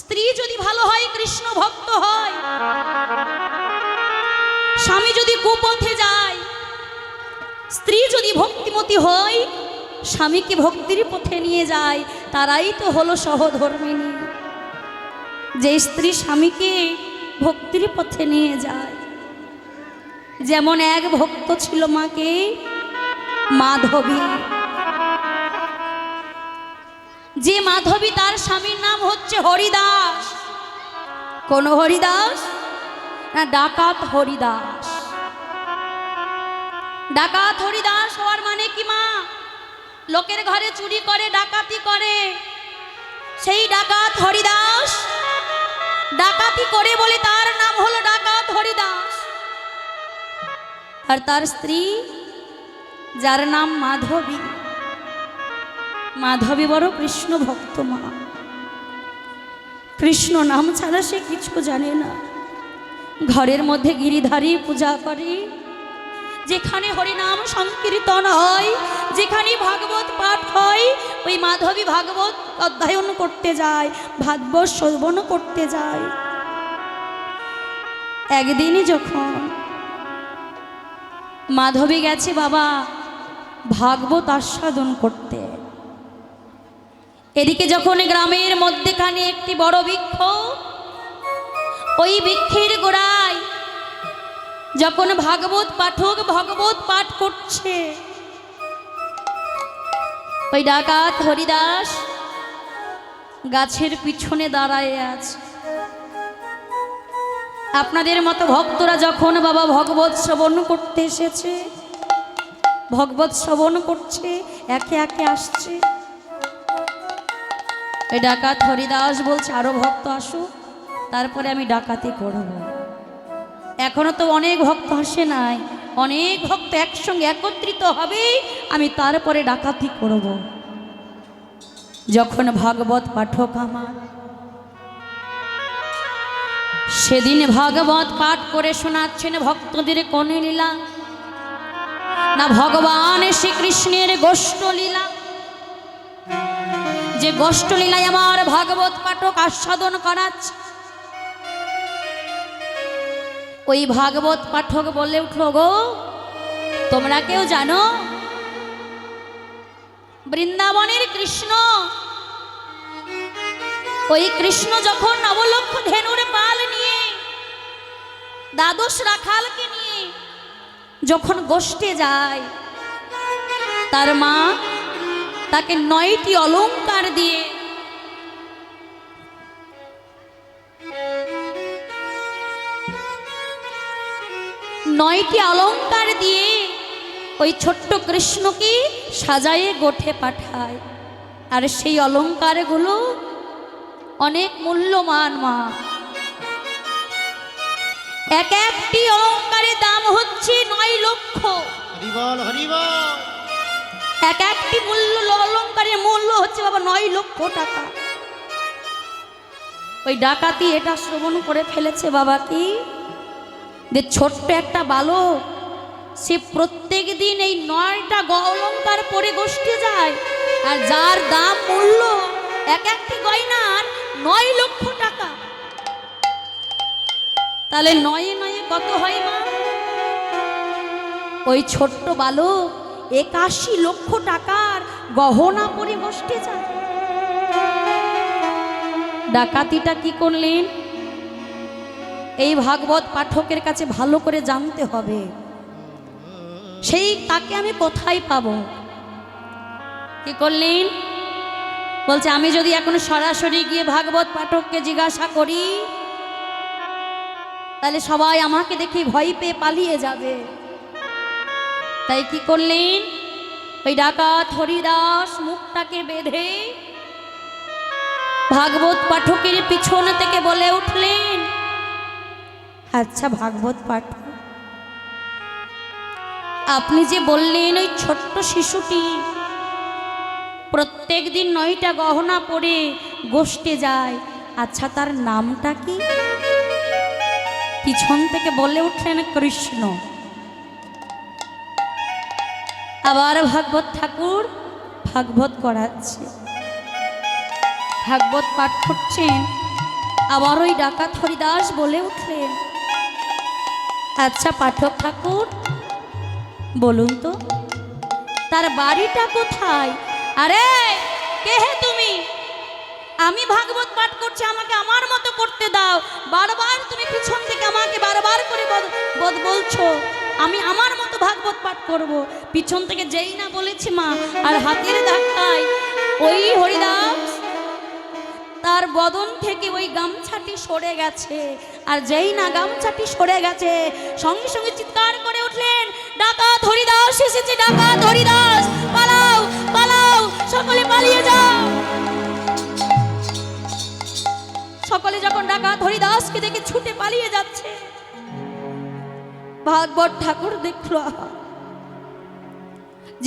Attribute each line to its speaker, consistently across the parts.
Speaker 1: স্ত্রী যদি ভালো হয়, কৃষ্ণ ভক্ত হয়। স্বামী যদি কুপথে যায়, স্ত্রী যদি ভক্তিমতী হয়, স্বামীকে ভক্তির পথে নিয়ে যায়, তারাই তো হলো সহধর্মিনী। যে স্ত্রী স্বামীকে ভক্তির পথে নিয়ে যায়, যেমন এক ভক্ত ছিল মাকে মাধবী। যে মাধবী তার স্বামীর নাম হচ্ছে হরিদাস। কোন হরিদাস? না, ডাকাত হরিদাস। ডাকাত হরিদাস হওয়ার মানে কি মা? লোকের ঘরে চুরি করে, ডাকাতি করে। সেই ডাকাত হরিদাস ডাকাতি করে বলে তার নাম হলো ডাকাত হরিদাস। আর তার স্ত্রী, যার নাম মাধবী। মাধবী বড় কৃষ্ণ ভক্ত মা। কৃষ্ণ নাম ছাড়া সে কিছু জানে না। ঘরের মধ্যে গিরিধারী পূজা করে। যেখানে হরিনাম সংকীর্তন হয় যেখানে ভাগবত পাঠ হয়, ওই মাধবী ভাগবত অধ্যয়ন করতে যায়, ভাগবত শ্রবণ করতে যায়। একদিনই যখন মাধবী গেছে বাবা, ভাগবত আস্বাদন করতে। এদিকে যখন গ্রামের মধ্যেখানে একটি বড় বৃক্ষ, ওই বৃক্ষের গোড়ায় যখন ভাগবত পাঠক ভগবত পাঠ করছে, ওই ডাকাত হরিদাস গাছের পিছনে দাঁড়ায় আছে। আপনাদের মতো ভক্তরা যখন বাবা ভগবত শ্রবণ করতে এসেছে, ভগবত শ্রবণ করছে, একে একে আসছে। ওই ডাকাত হরিদাস বলছে, আরও ভক্ত আসুক তারপরে আমি ডাকাতি করব। এখনও তো অনেক ভক্ত আসে নাই। অনেক ভক্ত একসঙ্গে একত্রিত হবে আমি তারপরে ডাকাতি করব। যখন ভাগবত পাঠক আমার, সেদিন ভাগবত পাঠ করে শোনাচ্ছেন ভক্তদের কনে লীলা। না, ভগবান শ্রীকৃষ্ণের গোষ্ঠ লীলা। যে গোষ্ঠ লীলায় আমার ভাগবত পাঠক আস্বাদন করাচ্ছে। ওই ভাগবত পাঠক বলে উঠল, গো, তোমরা কেউ জানো? বৃন্দাবনের কৃষ্ণ। ওই কৃষ্ণ যখন নবলক্ষ ধেনুর পাল নিয়ে, দ্বাদশ রাখালকে নিয়ে যখন গোষ্ঠে যায়, তার মা তাকে নয়টি অলংকার দিয়ে নয়টি অলংকার দিয়ে ওই ছোট্ট কৃষ্ণকে সাজায়ে গোঠে পাঠায়। আর সেই অলংকারগুলো অনেক মূল্যমান মা। এক একটি অলংকারের দাম হচ্ছে নয় লক্ষ।
Speaker 2: হরিবল হরিবল।
Speaker 1: এক একটি মূল্য অলংকারের মূল্য হচ্ছে বাবা নয় লক্ষ টাকা। ওই ডাকাতি এটা শ্রবণ করে ফেলেছে বাবা কি? যে ছোট্ট একটা বালক, সে প্রত্যেক দিন এই নয়টা অলংকার পরে গোষ্ঠী যায়, আর যার দাম মূল্য এক একটি গয়নার নয় লক্ষ টাকা। তাহলে নয়ে নয়ে কত হয় মা? ওই ছোট্ট বালক একাশি লক্ষ টাকার গহনা পরে বসতে যায় ডাকাতিটা কি করলেন? এই ভাগবত পাঠকের কাছে ভালো করে জানতে হবে। সেই তাকে আমি কোথায় পাব? কি করলেন? বলছে, আমি যদি এখন সরাসরি গিয়ে ভাগবত পাঠককে জিজ্ঞাসা করি, তাহলে সবাই আমাকে দেখে ভয় পেয়ে পালিয়ে যাবে। তাই কি করলেন? ওই ডাকাত হরিদাস মুখটাকে বেঁধে ভাগবত পাঠকের পিছন থেকে বলে উঠলেন আচ্ছা ভাগবত পাঠক আপনি যে বললেন ওই ছোট্ট শিশুটি প্রত্যেক দিন নয়টা গহনা পরে গোষ্ঠে যায় আচ্ছা তার নামটা কি? পিছন থেকে বলে উঠলেন কৃষ্ণ। আবার ভাগবত ঠাকুর ভাগবত করাচ্ছে। ভাগবত পাঠ করছেন, আবার ওই ডাকাত হরিদাস বলে উঠলেন আচ্ছা পাঠক ঠাকুর, বলুন তো, তার বাড়িটা কোথায়? আরে, কে হে তুমি? আমি ভাগবত পাঠ করছি, আমাকে আমার মতো করতে দাও। বারবার তুমি পিছন থেকে আমাকে বারবার করে বদ- বলছো আমি আমার মতো ভাগবত পাঠ করব। পিছন থেকে যেই না বলেছি মা, আর হাতের ধাক্কায় ওই হরিদাস তার বদন থেকে ওই গামছাটি সরে গেছে। আর যেই না গামছাটি সরে গেছে, সঙ্গে সঙ্গে চিৎকার করে উঠলেন, ডাকাত হরিদাস, এসেছে ডাকাত হরিদাস, পালাও পালাও, সকলে পালিয়ে যাও। সকলে যখন ডাকাত হরিদাসকে দেখে ছুটে পালিয়ে যাচ্ছে ভাগবত ঠাকুর দেখল।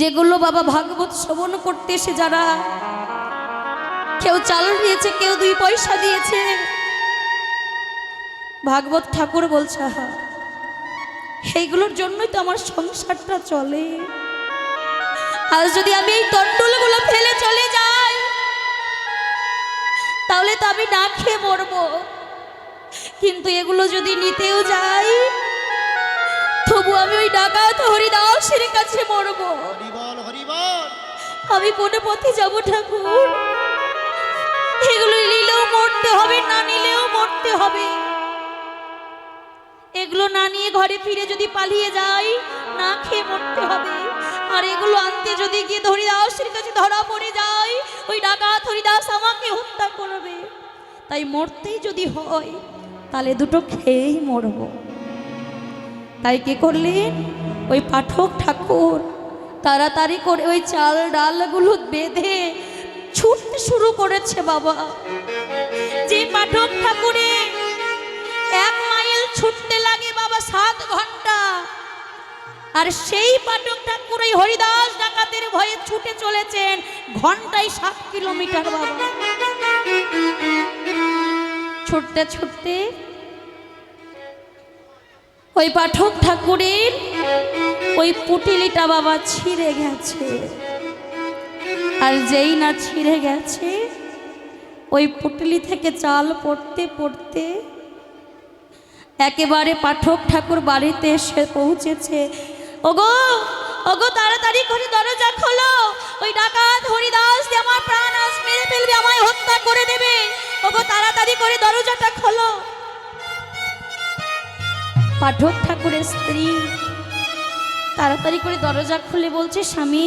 Speaker 1: যেগুলো বাবা ভাগবত শ্রবণ করতে এসে যারা, কেউ চাল দিয়েছে কেউ দুই পয়সা দিয়েছে। ভাগবত ঠাকুর বলছে সেইগুলোর জন্যই তো আমার সংসারটা চলে। আর যদি আমি এই তন্ডুলগুলো ফেলে চলে যাই, তাহলে তো আমি না খেয়ে মরবো। কিন্তু এগুলো যদি নিতেও যাই তবু আমি ওই ডাকাত হরিদাসের কাছে মরবো। আমি কোনে পথে যাব ঠাকুর? এগুলো নিলেও মরতে হবে না নিলেও মরতে হবে। এগুলো না নিয়ে ঘরে ফিরে যদি পালিয়ে যাই না খেয়ে মরতে হবে। আর এগুলো আনতে যদি গিয়ে হরিদাসের কাছে ধরা পড়ে যায় ওই ডাকাত হরিদাস আমাকে হত্যা করবে। তাই মরতেই যদি হয় তাহলে দুটো খেয়েই মরবো। তাই কি করলেন ওই পাঠক ঠাকুর তাড়াতাড়ি করে ওই চাল ডালগুলো বেঁধে ছুটতে শুরু করেছে বাবা। যে পাঠক ঠাকুরে এক মাইল ছুটতে লাগে বাবা সাত ঘণ্টা। আর সেই পাঠক ঠাকুর ওই হরিদাস ডাকাতের ভয়ে ছুটে চলেছেন ঘন্টায় সাত কিলোমিটার বাবা। ছুটতে ছুটতে ওই পাঠক ঠাকুরের ওই পুটিলিটা বাবা ছিঁড়ে গেছে। আর যেই না ছিঁড়ে গেছে, ওই পুটলি থেকে চাল পড়তে পড়তে একেবারে পাঠক ঠাকুর বাড়িতে এসে পৌঁছেছে। ওগো ওগো, তাড়াতাড়ি করে দরজা খোলো। ওই ডাকাত হরিদাস আমার প্রাণ আজ মেরে ফেলবে, আমায় হত্যা করে দেবে। ওগো, তাড়াতাড়ি করে দরজাটা খোলো। পাঠক ঠাকুরের স্ত্রী। তাড়াতাড়ি করে দরজা খুলে বলছে, স্বামী,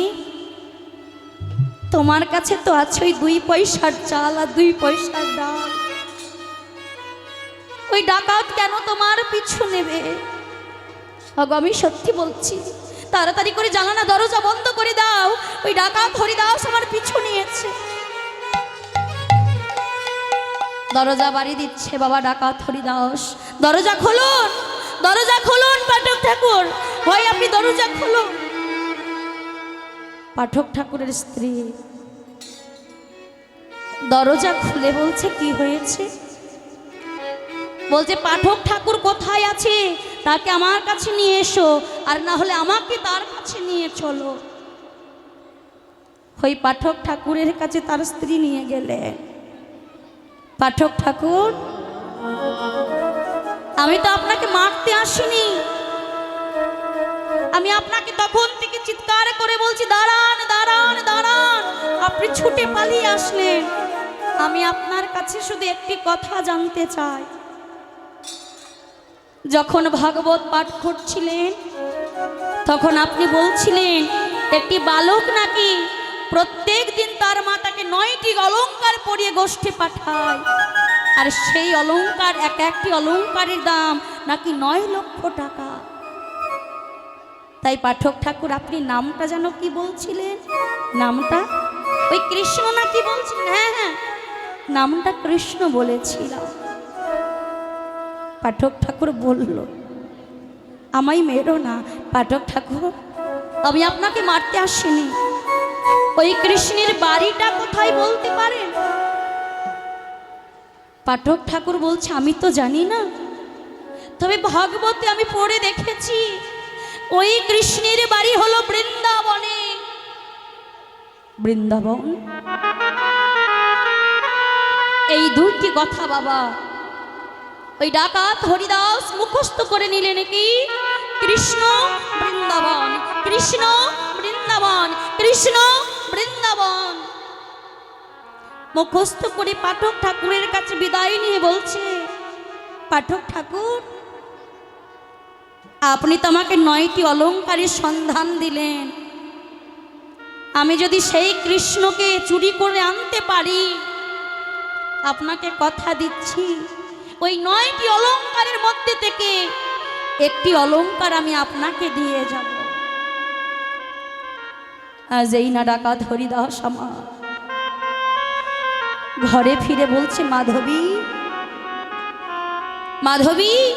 Speaker 1: তোমার কাছে তো আছে ওই দুই পয়সার চাল আর দুই পয়সার ডাল। ওই ডাকাত কেন তোমার পিছু নেবে? আমি সত্যি বলছি, তাড়াতাড়ি করে জানানা দরজা বন্ধ করে দাও। ওই ডাকাত হরিদাস আমার পিছু নিয়েছে। দরজা বাড়ি দিচ্ছে বাবা ডাকাত হরিদাস। দরজা খুলুন। দরজা খুলুন, পাঠক ঠাকুর। হয় আপনি দরজা খুলুন। পাঠক ঠাকুরের স্ত্রী দরজা খুলে বলছে, কি হয়েছে? বলছে, পাঠক ঠাকুর কোথায় আছে? তাকে আমার কাছে নিয়ে এসো, আর না হলে আমাকে তার কাছে নিয়ে চলো। ওই পাঠক ঠাকুরের কাছে তার স্ত্রী নিয়ে গেলেন। পাঠক ঠাকুর আমি তো আপনাকে মারতে আসিনি। আমি আপনাকে তখন থেকে চিৎকার করে বলছি, দাঁড়ান দাঁড়ান দাঁড়ান, আপনি ছুটে পালিয়ে আসলেন। আমি আপনার কাছে শুধু একটি কথা জানতে চাই। যখন ভাগবত পাঠ করছিলেন, তখন আপনি বলছিলেন, একটি বালক নাকি প্রত্যেক দিন তার মাতাকে নয়টি অলঙ্কার পরিয়ে গোষ্ঠী পাঠায়? আর সেই অলংকার, এক একটি অলংকারের দাম নাকি নয় লক্ষ টাকা। তাই পাঠক ঠাকুর, আপনি নামটা যেন কি বলছিলেন? নামটা? ওই কৃষ্ণ না কি বলছিলেন? হ্যাঁ হ্যাঁ। নামটা কৃষ্ণ বলেছিলাম। পাঠক ঠাকুর বলল, আমায় মেরো না, পাঠক ঠাকুর। আমি আপনাকে মারতে আসিনি। ওই কৃষ্ণের বাড়িটা কোথায় বলতে পারেন? পাঠক ঠাকুর বলছে, আমি তো জানি না। তবে ভাগবতে আমি পড়ে দেখেছি, ওই কৃষ্ণের বাড়ি হলো বৃন্দাবনে। বৃন্দাবন? এই দুইটি কথা বাবা। ওই ডাকাত হরিদাস মুখস্থ করে নিলে নাকি, কৃষ্ণ বৃন্দাবন কৃষ্ণ বৃন্দাবন কৃষ্ণ বৃন্দাবন। মুখস্থ করে পাঠক ঠাকুরের কাছে বিদায় নিয়ে বলছে, পাঠক ঠাকুর, আপনি তো আমাকে নয়টি অলংকারের সন্ধান দিলেন। আমি যদি সেই কৃষ্ণকে চুরি করে আনতে পারি, আপনাকে কথা দিচ্ছি, ওই নয়টি অলংকারের মধ্যে থেকে একটি অলংকার আমি আপনাকে দিয়ে যাব। আজ এই না ডাকাত হরিদাস আমার। ঘরে ফিরে বলছে, মাধবী। মাধবী,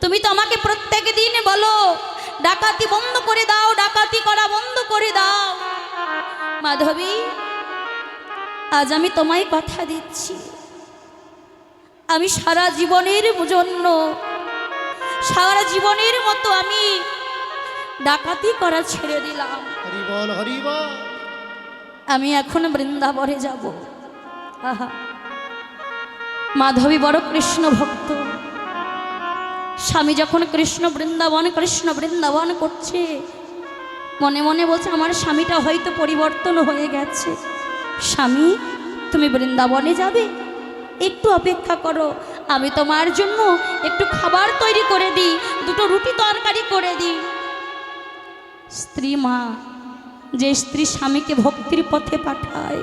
Speaker 1: তুমি তো আমাকে প্রত্যেক দিন বলো, ডাকাতি বন্ধ করে দাও, ডাকাতি করা বন্ধ করে দাও। মাধবী, আজ আমি তোমায় কথা দিচ্ছি। আমি সারা জীবনের জন্য, সারা জীবনের মতো আমি ডাকাতি করা ছেড়ে দিলাম। আমি এখন বৃন্দাবনে যাব। আহা। মাধবী বড় কৃষ্ণ ভক্ত। স্বামী যখন কৃষ্ণ বৃন্দাবন কৃষ্ণ বৃন্দাবন করছে, মনে মনে বলছে, আমার স্বামীটা হয়তো পরিবর্তন হয়ে গেছে। স্বামী, তুমি বৃন্দাবনে যাবে? একটু অপেক্ষা করো। আমি তোমার জন্য একটু খাবার তৈরি করে দিই, দুটো রুটি তরকারি করে দিই। স্ত্রী মা যে স্ত্রী স্বামীকে ভক্তির পথে পাঠায়।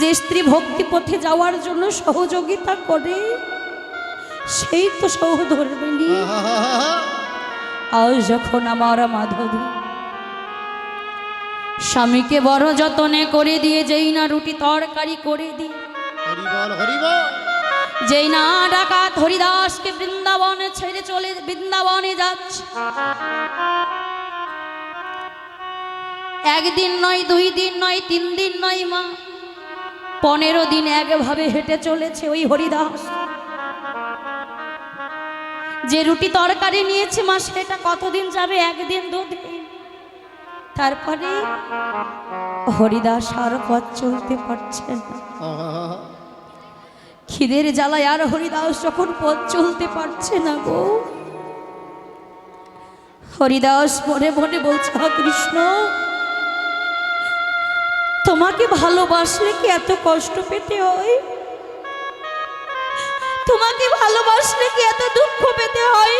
Speaker 1: যে স্ত্রী ভক্তি পথে যাওয়ার জন্য সহযোগিতা করে সেই তো সহধর্মিনী আজ যখন আমার মাধবী স্বামীকে বড় যতনে করে দিয়ে যেই না রুটি তরকারি করে দিয়ে যেই না ডাকাত হরিদাসকে বৃন্দাবনে ছেড়ে চলে বৃন্দাবনে যাচ্ছে। একদিন নয়, দুই দিন নয়, তিন দিন নয়, মা। পনেরো দিন একভাবে হেঁটে চলেছে ওই হরিদাস। যে রুটি তরকারি নিয়েছে মা, সেটা কতদিন যাবে? একদিন, দুদিন। তারপরে হরিদাস আর পথ চলতে পারছে না। খিদের জ্বালায় আর হরিদাস যখন পথ চলতে পারছে না গো। হরিদাস মনে মনে বলছে কৃষ্ণ তোমাকে ভালোবাসলে কি এত কষ্ট পেতে হয়? তোমাকে ভালোবাসলে কি এত দুঃখ পেতে হয়?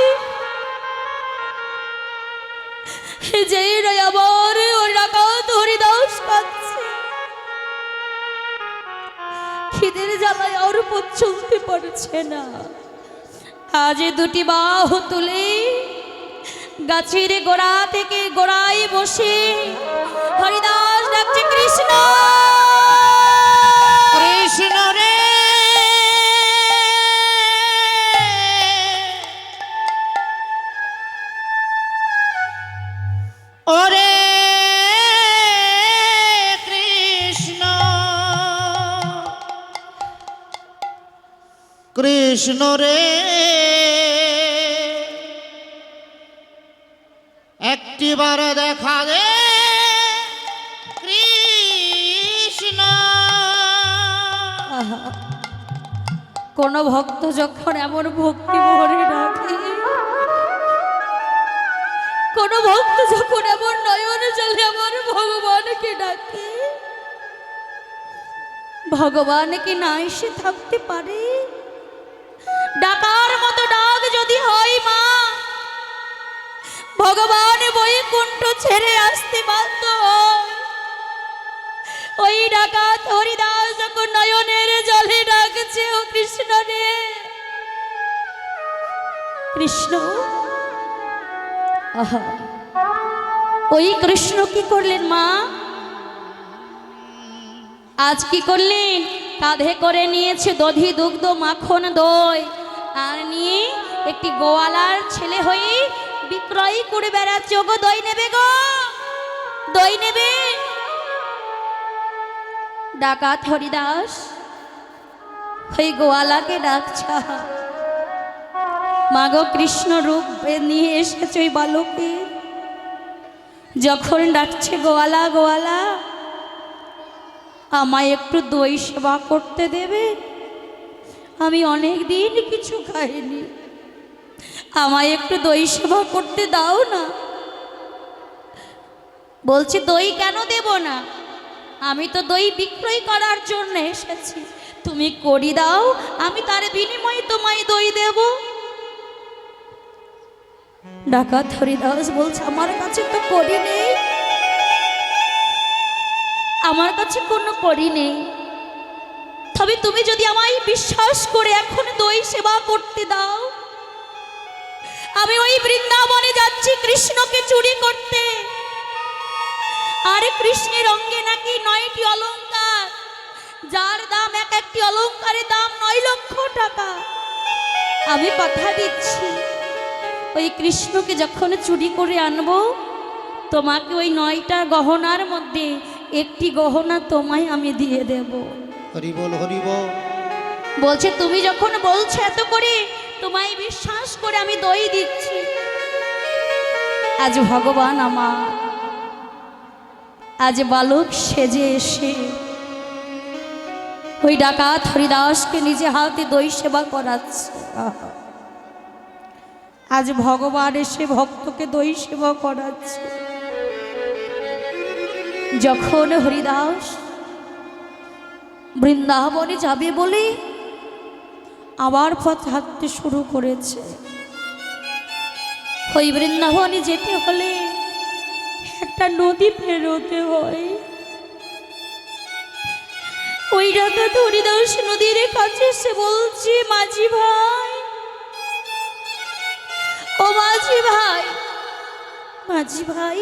Speaker 1: যেই আবার পারছে না। আজ দুটি বাহু তুলে গাছের গোড়া থেকে গোড়ায় বসে হরিদাস ডাকছে কৃষ্ণ!
Speaker 2: কৃষ্ণ রে! কৃষ্ণ! কৃষ্ণ রে! একটিবার দেখা দে কৃষ্ণ।
Speaker 1: কোন ভক্ত যখন এমন ভক্তি ভরে ডাকে, কোন ভক্ত যখন এমন নয়ন জলে আমার ভগবানকে ডাকে, ভগবান কি না এসে থাকতে পারে? ডাকার মতো ডাক যদি হয় ভগবান বৈকুণ্ঠ ছেড়ে আসতে বাধ্য ওই ডাকাত হরিদাস নয়নের জলে ডাকছে, ও কৃষ্ণ রে। কৃষ্ণ? আহা। ওই কৃষ্ণ কি করলেন মা? আজ কি করলেন? কাঁধে করে নিয়েছে দধি দুগ্ধ মাখন দই, আর নিয়ে একটি গোয়ালার ছেলে হয়ে করে বেড়াচ্ছে ওগো দই নেবে গো? দই নেবে? ডাকাত হরিদাস, ওই গোয়ালাকে ডাকছা। মাগো কৃষ্ণ রূপ নিয়ে এসেছে ওই বালকে। যখন ডাকছে গোয়ালা গোয়ালা, আমায় একটু দই সেবা করতে দেবে? আমি অনেক দিন কিছু খাইনি। আমায় একটু দই সেবা করতে দাও না। বলছি, দই কেন দেব না? আমি তো দই বিক্রয় করার জন্য এসেছি। তুমি করি দাও, আমি তার বিনিময়ে তোমায় দই দেব। ডাকাত হরিদাস বলছে, আমার কাছে তো করি নেই। আমার কাছে কোনো করি নেই। তবে তুমি যদি আমায় বিশ্বাস করে এখন দই সেবা করতে দাও আমি ওই বৃন্দাবনে যাচ্ছি কৃষ্ণকে চুরি করতে। আরে কৃষ্ণের অঙ্গে নাকি নয়টি অলংকার। যার দাম এক একটি অলংকারের দাম নয় লক্ষ টাকা। আমি কথা দিচ্ছি ওই কৃষ্ণকে যখন চুরি করে আনব তোমাকে ওই নয়টা গহনার মধ্যে একটি গহনা তোমায় আমি দিয়ে দেব।
Speaker 2: হরি বল হরি বল।
Speaker 1: বলছে তুমি যখন বলছো এত করে তোমায় বিশ্বাস করে আমি দই দিচ্ছি আজ ভগবান আমার, আজ বালক সেজে এসে ওই ডাকাত হরিদাসকে নিজে হাতে দই সেবা করাচ্ছে। আজ ভগবান এসে ভক্তকে দই সেবা করাচ্ছে যখন হরিদাস বৃন্দাবনে যাবে বলে আবার পথ হাঁটতে শুরু করেছে। ওই বৃন্দাবনে যেতে হলে একটা নদী পেরোতে হয়। ওই ডাকা হরিদাস নদীর কাছে সে বলছে, মাঝি ভাই, ও মাঝি ভাই মাঝি ভাই,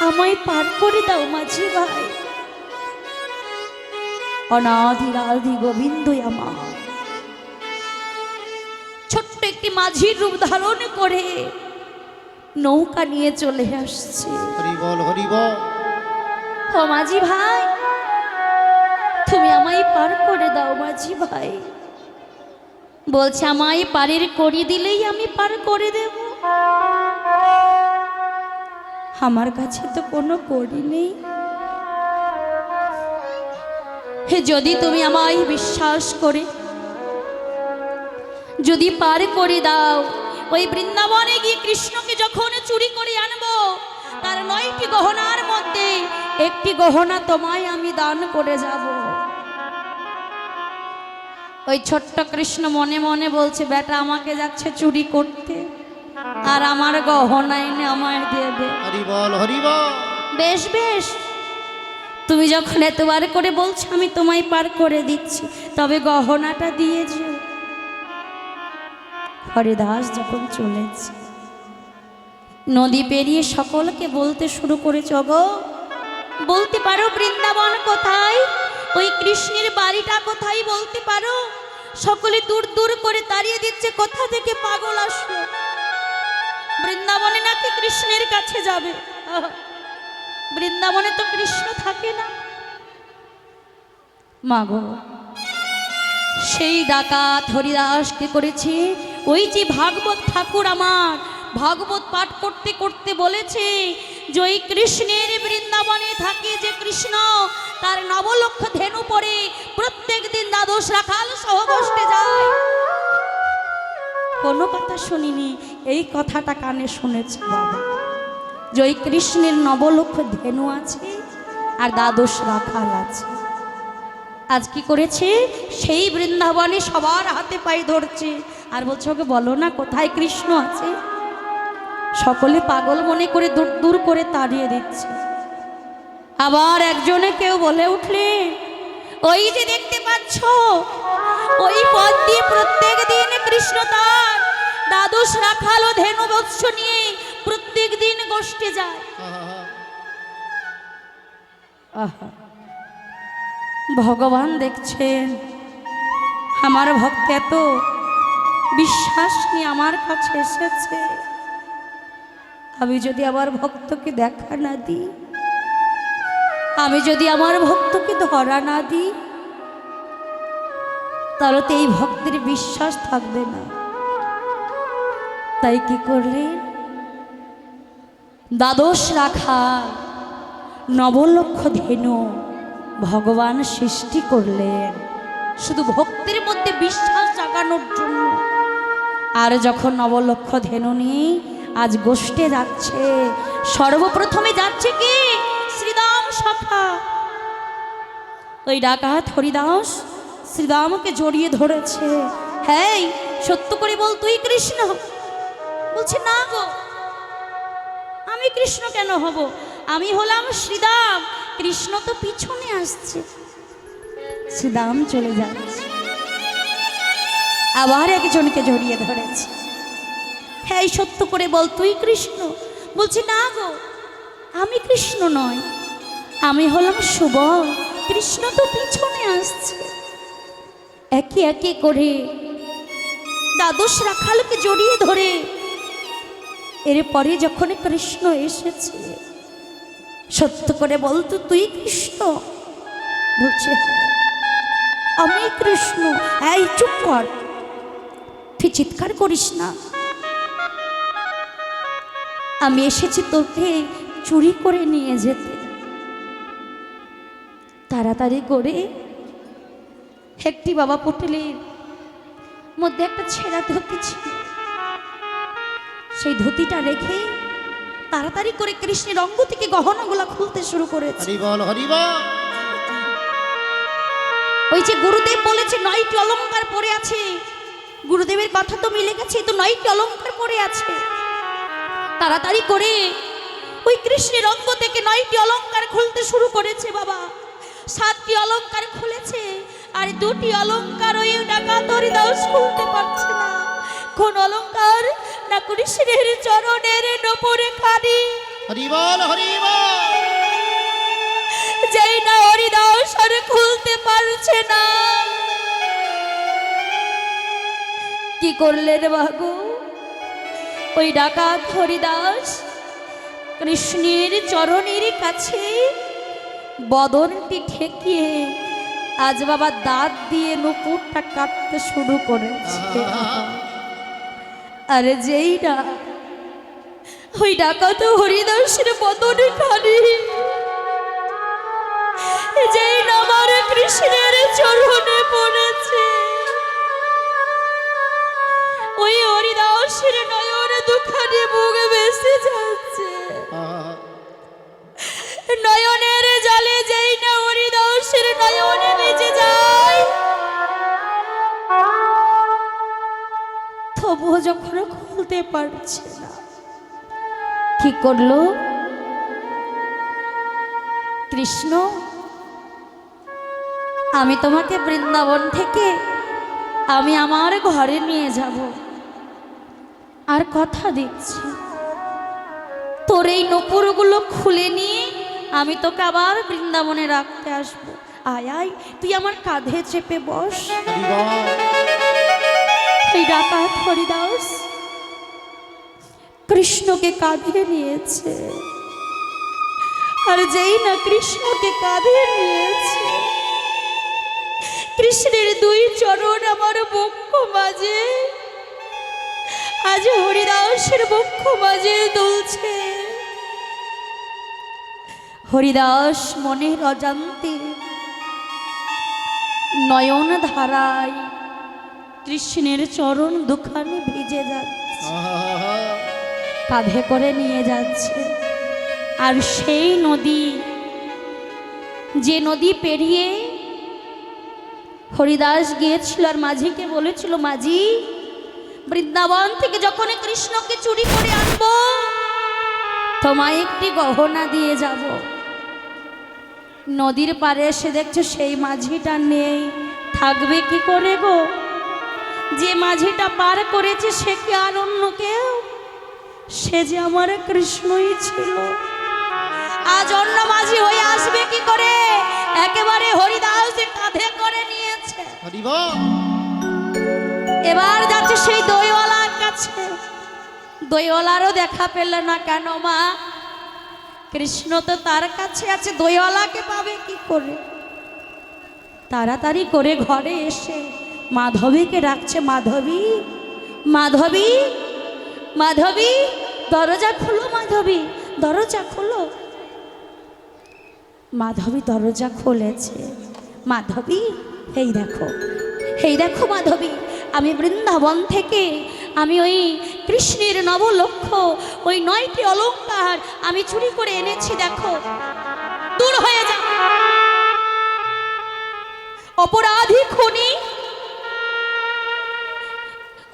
Speaker 1: আমায় পার করে দাও মাঝি ভাই। অনাদি রাধি গোবিন্দই আমার। মাঝির রূপ ধারণ করে নৌকা নিয়ে চলে আসছে। ও মাঝি ভাই তুমি আমায় পার করে দাও মাঝি ভাই। বলছে আমায় পারের করে দিলেই আমি পার করে দেব। আমার কাছে তো কোনো করি নেই। হে যদি তুমি আমায় বিশ্বাস করে যদি পার করে দাও ওই বৃন্দাবনে গিয়ে কৃষ্ণকে যখন চুরি করে আনব তার নয়টি গহনার মধ্যে একটি গহনা তোমায় আমি দান করে যাব। ওই ছোট্ট কৃষ্ণ মনে মনে বলছে বেটা আমাকে যাচ্ছে চুরি করতে আর আমার গহনা এনে আমায় দেবে
Speaker 2: হরি বল হরি বল।
Speaker 1: বেশ বেশ। তুমি যখন এতবার করে বলছো আমি তোমায় পার করে দিচ্ছি তবে গহনাটা দিয়ে যেও। হরিদাস যখন চলেছে। নদী পেরিয়ে সকলকে বলতে শুরু করেছ গো বলতে পারো বৃন্দাবন কোথায়? ওই কৃষ্ণের বাড়িটা কোথায় বলতে পারো? সকলে দূর দূর করে তাড়িয়ে দিচ্ছে, কোথা থেকে পাগল আসলো? বৃন্দাবনে নাকি কৃষ্ণের কাছে যাবে? বৃন্দাবনে তো কৃষ্ণ থাকে না। মাগো, সেই ডাকাত হরিদাস কি করেছে ওই যে ভাগবত ঠাকুর আমার, ভাগবত পাঠ করতে করতে বলেছে যে ওই কৃষ্ণের বৃন্দাবনে থাকে যে কৃষ্ণ, তার নবলক্ষ ধেনু পরে প্রত্যেক দিন দ্বাদশ রাখাল সহ বসতে যায়। কোনো কথা শুনিনি, এই কথাটা কানে শুনেছি যে ওই কৃষ্ণের নবলক্ষ ধেনু আছে আর দ্বাদশ রাখাল আছে। আজ কি করেছে? সেই বৃন্দাবনে সবার হাতে পায়ে ধরছে। আর বলছে, ওকে বলো না, কোথায় কৃষ্ণ আছে? সকলে পাগল মনে করে দূর দূর করে তাড়িয়ে দিচ্ছে। আবার একজনে কেউ বলে উঠলে, ওই যে দেখতে পাচ্ছ, ওই পথ দিয়ে প্রত্যেক দিন কৃষ্ণ তার দ্বাদশ রাখাল ও ধেনু বৎস নিয়ে প্রত্যেক দিন গোষ্ঠী যায়। ভগবান দেখছেন, আমার ভক্ত এত বিশ্বাস নিয়ে আমার কাছে এসেছে? আমি যদি আমার ভক্তকে দেখা না দিই, আমি যদি আমার ভক্তকে ধরা না দিই, তাহলে তো এই ভক্তের বিশ্বাস থাকবে না। তাই কি করলেন দ্বাদশ রাখা, নবলক্ষ ধেনু ভগবান সৃষ্টি করলেন। শুধু ভক্তির মধ্যে বিশ্বাস জাগানোর জন্য। আর যখন নবলক্ষ ধেনু নিয়ে আজ গোষ্ঠে যাচ্ছে, সর্বপ্রথমে যাচ্ছে কি? শ্রীদাম সখা। ওই ডাকাত হরিদাস শ্রীরামকে জড়িয়ে ধরেছে। হ্যাঁ সত্য করে বল তুই কৃষ্ণ? বলছে, না গো, আমি কৃষ্ণ কেন হব? আমি হলাম শ্রীদাম, কৃষ্ণ তো পিছনে আসছে। শ্রীদাম চলে যাচ্ছে। আবার একজনকে জড়িয়ে ধরেছে। হ্যাঁ সত্য করে বল তুই কৃষ্ণ? বলছি না গো আমি কৃষ্ণ নয় আমি হলাম শুভ কৃষ্ণ তো পিছনে আসছে। একে একে করে দ্বাদশ রাখালকে জড়িয়ে ধরে এরপরে যখন কৃষ্ণ এসেছে সত্য করে বলতো তুই কৃষ্ণ? বলছে "হ্যাঁ, আমি কৃষ্ণ। এই চুপ কর। তুই চিৎকার করিস না। আমি এসেছি তোকে চুরি করে নিয়ে যেতে। তাড়াতাড়ি করে একটি বাবা পটেলের মধ্যে একটা ছেঁড়া ধুতি ছিল। সেই ধুতিটা রেখে তাড়াতাড়ি করে কৃষ্ণের অঙ্গ থেকে গহনাগুলা খুলতে শুরু করেছে। ওই যে গুরুদেব বলেছে নয়টি অলংকার পরে আছে। গুরুদেবের কথা তো মিলে গেছে তো নয়টি অলংকার পড়ে আছে। তাড়াতাড়ি করে ওই কৃষ্ণের অঙ্গ থেকে নয়টি অলংকার খুলতে শুরু করেছে বাবা। সাতটি অলংকার খুলেছে আর দুটি অলংকার ওই ডাকাত হরিদাস খুলতে পারছে না। কোন অলংকার না কৃষ্ণের চরণের নপরে খানি
Speaker 2: হরি বল হরি বল।
Speaker 1: যেই না হরিদাস আর খুলতে পারছে না। কি করলেন বাবু? ওই ডাকাত হরিদাস কৃষ্ণের চরণের কাছে বদনটি ঠেকিয়ে আজ বাবা দাঁত দিয়ে নুপুরটা কাটতে শুরু করেছে। আরে যেই না, ওই ডাকাত হরিদাসের বদনে খালি যেই নামার কৃষ্ণের চরণে পড়েছে ওই হরিদাসের নয়ন দুখানি মুখ বেসে যাচ্ছে। নয়নের জলে যেই না হরিদাসের নয়নে বেঁচে যায়। তবুও যখন খুলতে পারছে না কি করল? কৃষ্ণ আমি তোমাকে বৃন্দাবন থেকে আমি আমার ঘরে নিয়ে যাব। আর কথা দিচ্ছি। তোর এই নপুরগুলো খুলে নিয়ে আমি তোকে আবার বৃন্দাবনে রাখতে আসব। আয় আয়, তুই আমার কাঁধে চেপে বস। ডাকাত হরিদাস, কৃষ্ণকে কাঁধে নিয়েছে। আর যেই না কৃষ্ণকে কাঁধে নিয়েছে, কৃষ্ণের দুই চরণ আমার বক্ষ মাঝে। আজ হরিদাসের বক্ষ মাঝে দুলছে। হরিদাস মনের অজান্তে নয়ন ধারায় কৃষ্ণের চরণ দুখানে ভিজে যাচ্ছে। কাঁধে করে নিয়ে যাচ্ছে। আর সেই নদী, যে নদী পেরিয়ে হরিদাস গিয়েছিল আর মাঝিকে বলেছিল, মাঝি বৃন্দাবন থেকে যখন কৃষ্ণকে চুরি করে আনব, তোমায় একটি গহনা দিয়ে যাব। নদীর পাড়ে এসে দেখছ সেই মাঝিটা নেই। থাকবে কি করে গো? যে মাঝিটা পার করেছে সে কি আর অন্য কেউ? সে যে আমার কৃষ্ণই ছিল। আজ অন্য মাঝি হয়ে আসবে কি করে? একেবারে হরিদাস কাঁধে করে নিয়েছে।
Speaker 2: হরি বল
Speaker 1: এবার যাচ্ছে সেই দইওয়ালার কাছে। দইওয়ালারও দেখা পেল না কেন মা? কৃষ্ণ তো তার কাছে আছে, দইওয়ালাকে পাবে কি করে? তাড়াতাড়ি করে ঘরে এসে মাধবীকে ডাকছে, মাধবী মাধবী মাধবী, দরজা খুলো মাধবী, দরজা খুলো। মাধবী দরজা খুলেছে। মাধবী, এই দেখো এই দেখো মাধবী আমি বৃন্দাবন থেকে, আমি ওই কৃষ্ণের নবলক্ষ, ওই নয়টি অলংকার আমি চুরি করে এনেছি, দেখো। দূর হয়ে যা। অপরাধী খুনি।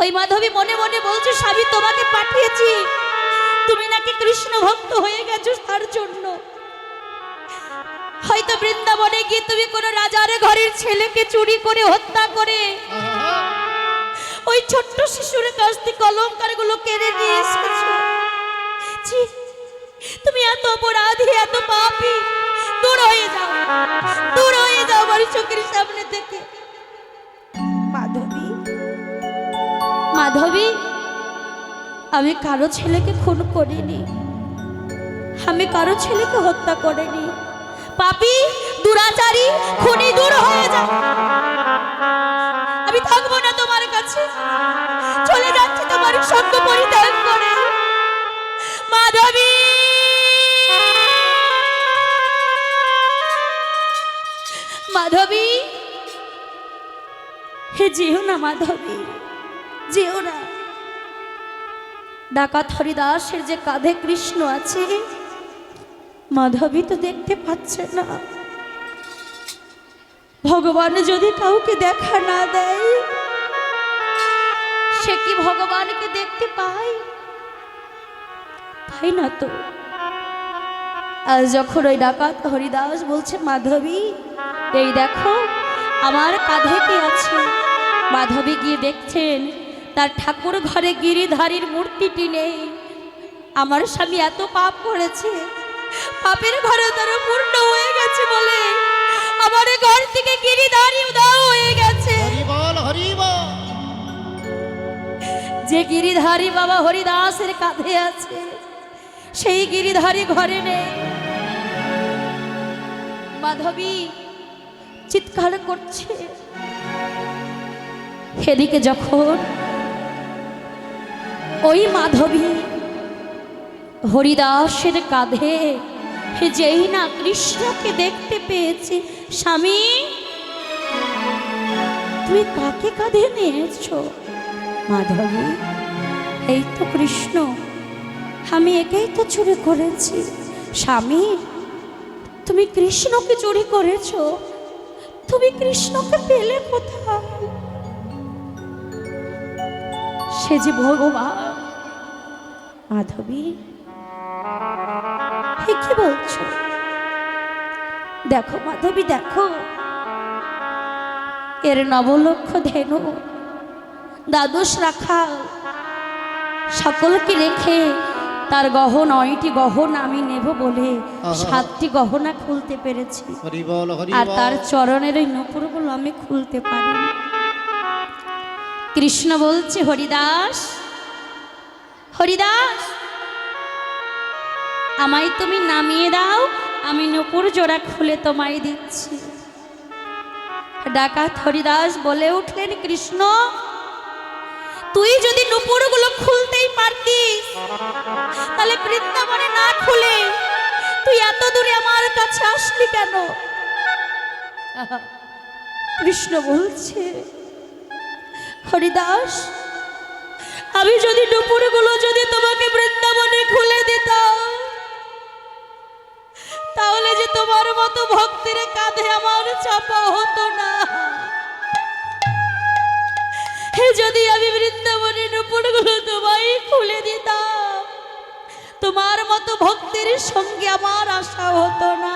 Speaker 1: ওই মাধবী মনে মনে বলছে, স্বামী, তোমাকে পাঠিয়েছি। তুমি নাকি কৃষ্ণ ভক্ত হয়ে গেছো তার জন্য। হয়তো বৃন্দাবনে গিয়ে তুমি কোনো রাজার ঘরের ছেলেকে চুরি করে হত্যা করে। ওই ছোট্ট শিশুর কাছ থেকে অলঙ্কারগুলো কেড়ে নিয়ে এসেছ। তুমি এত অপরাধী, এত পাপী। দূর হয়ে যাও, দূর হয়ে যাও আমার চোখের সামনে থেকে। মাধবী মাধবী, আমি কারও ছেলেকে খুন করিনি। আমি কারও ছেলেকে হত্যা করিনি। পাপী, দুরাচারী, খুনি দূর হয়ে যা থাকব না তোমার কাছে। চলে যাচ্ছি তোমার পরিত্যাগ করে। মাধবী মাধবী হে যেও না মাধবী যেও না। হরিদাসের যে কাঁধে কৃষ্ণ আছে মাধবী তো দেখতে পাচ্ছে না। ভগবান যদি কাউকে দেখা না দেয়, সে কি ভগবানকে দেখতে পায়? পাই না তো? আর যখন ওই ডাকাত হরিদাস বলছে, মাধবী, এই দেখো, আমার কাঁধে কি আছে? মাধবী গিয়ে দেখছেন, তার ঠাকুর ঘরে গিরিধারীর মূর্তিটি নেই। আমার স্বামী এত পাপ করেছে, পাপের ঘরে তারা পূর্ণ হয়ে গেছে বলে আমার ঘর থেকে গিরিধারী উদাও হয়ে গেছে। যে গিরিধারী বাবা হরিদাসের কাঁধে আছে সেই গিরিধারী ঘরে নেই। মাধবী চিৎকার করছে। সেদিকে যখন ওই মাধবী হরিদাসের কাঁধে যেই না কৃষ্ণকে দেখতে পেয়েছে, স্বামী। তুমি কাকে কাঁধে নিয়েছো, মাধবী। এই তো কৃষ্ণ, আমি একেই তো চুরি করেছি। স্বামী, তুমি কৃষ্ণকে চুরি করেছ, তুমি কৃষ্ণকে পেলে কোথায়? সে যে ভগবান, মাধবী। এ কি বলছো? দেখো মাধবী দেখো। এর নবলক্ষ ধেনু দ্বাদশ রাখা সকলকে রেখে তার গহন নয়টি গহন আমি নেব বলে সাতটি গহনা খুলতে পেরেছি। আর তার চরণের ওই নপুরগুলো আমি খুলতে পারি। কৃষ্ণ বলছে হরিদাস হরিদাস। আমায় তুমি নামিয়ে দাও, আমি নপুর জোড়া খুলে তোমায় দিচ্ছি। ডাকাত হরিদাস বলে উঠলেন, কৃষ্ণ, তুই যদি নুপুরগুলো খুলতেই পারতিস, তাহলে বৃন্দাবনে না খুলে তুই এত দূরে আমার কাছে আসলি কেন? কৃষ্ণ বলছে, হরিদাস, আমি যদি নুপুরগুলো যদি তোমাকে বৃন্দাবনে খুলে দিতাম তাহলে যে তোমার মতো ভক্তির কাঁধে আমার চাপা হতো না। যদি আমি বৃন্দাবনের উপরগুলো তোমায় খুলে দিতাম, তোমার মতো ভক্তির সঙ্গে আমার আশা হতো না।